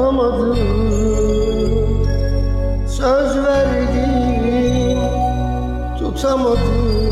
yapamadım. Söz verdim tutamadım.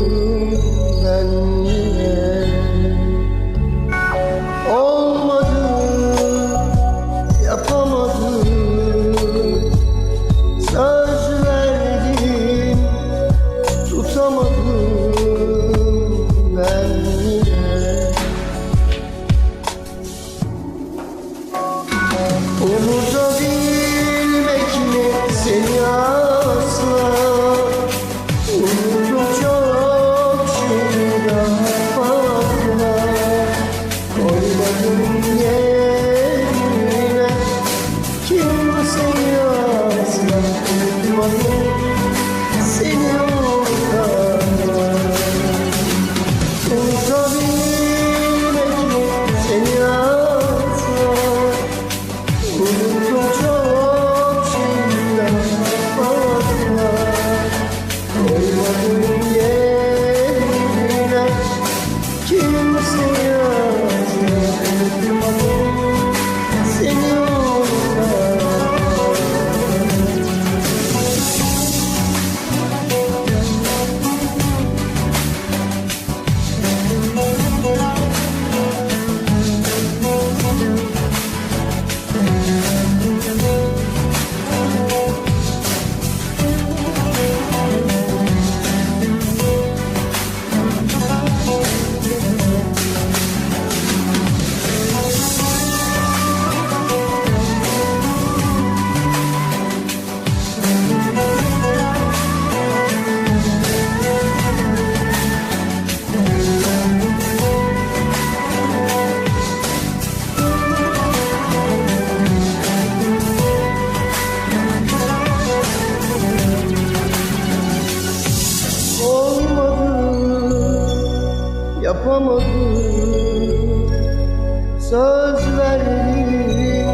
Söz verdim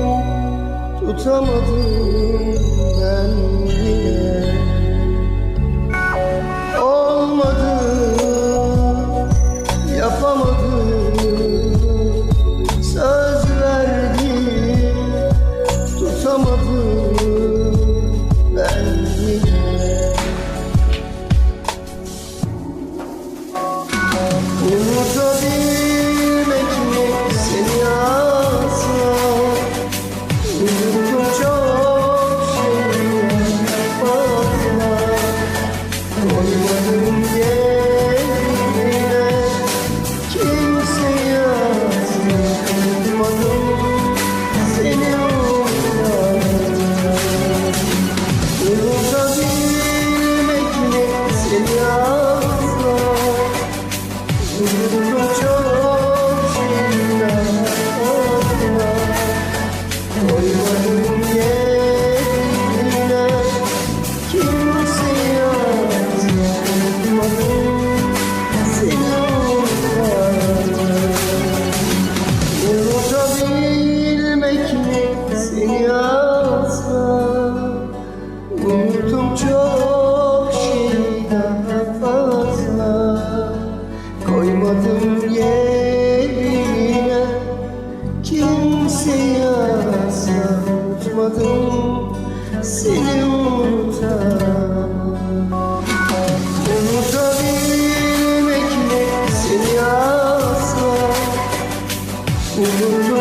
tutamadım. silmek mi seni alsa Unuttum çok şey daha fazla. Koymadım yerine kimseye asla Unutmadım. Seni unutamam. Unutabilmek mi seni asla? Unutmadım